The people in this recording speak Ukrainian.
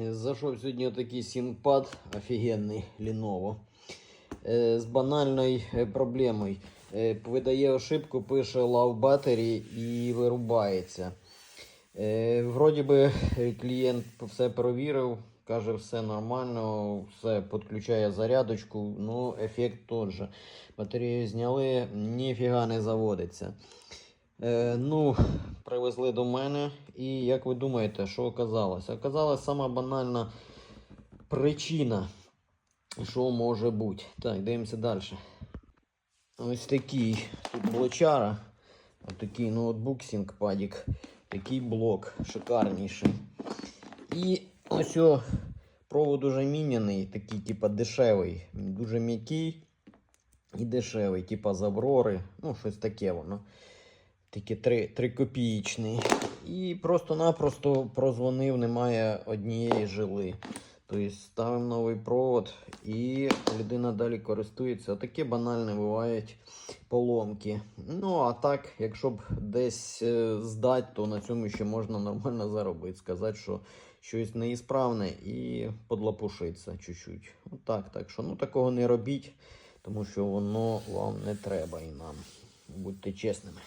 Е, Зайшов сьогодні такий сінпад офігенний Lenovo. Е, З банальною е, проблемою. Видає ошибку, пише Love Battery і вирубається. Вроді би клієнт все перевірив, каже, все нормально, все підключає зарядочку, ну ефект тот же. Батарею зняли, ніфіга не заводиться. Е, ну, привезли до мене, і як ви думаєте, що оказалось? Оказалась сама банальна причина, що може бути. Так, дивимося далі. Ось такий тут блочара. Ось такий ноутбук ThinkPad, такий блок шикарніший. І ось о, провод уже міняний, такий, типа дешевий, дуже м'який і дешевий, типа з Аврори, ну, щось таке воно. Таке 3, 3 копієчний. І просто-напросто прозвонив, немає однієї жили. Тобто ставимо новий провод і людина далі користується. Таке банальне бувають поломки. Ну, а так, якщо б десь е, здати, то на цьому ще можна нормально заробити. Сказати, що щось неісправне і подлапушиться чуть-чуть. Отак, так що ну такого не робіть, тому що воно вам не треба і нам. Будьте чесними.